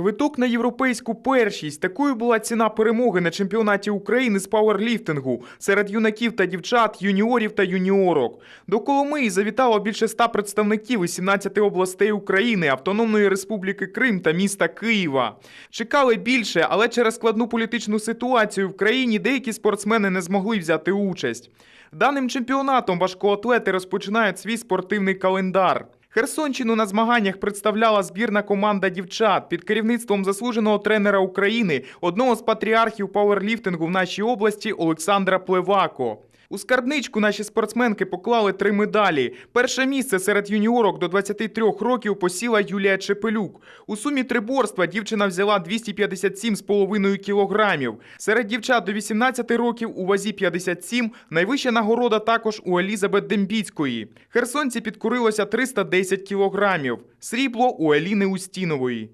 Квиток на європейську першість. Такою була ціна перемоги на чемпіонаті України з пауерліфтингу серед юнаків та дівчат, юніорів та юніорок. До Коломиї завітало більше ста представників із 17 областей України, Автономної Республіки Крим та міста Києва. Чекали більше, але через складну політичну ситуацію в країні деякі спортсмени не змогли взяти участь. Даним чемпіонатом важкоатлети розпочинають свій спортивний календар. Херсонщину на змаганнях представляла збірна команда дівчат під керівництвом заслуженого тренера України, одного з патріархів пауерліфтингу в нашій області Олександра Плевако. У скарбничку наші спортсменки поклали три медалі. Перше місце серед юніорок до 23 років посіла Юлія Чепелюк. У сумі триборства дівчина взяла 257,5 кілограмів. Серед дівчат до 18 років у вазі 57 найвища нагорода також у Елізабет Дембіцької. Херсонці підкорилося 310 кілограмів. Срібло у Еліни Устінової.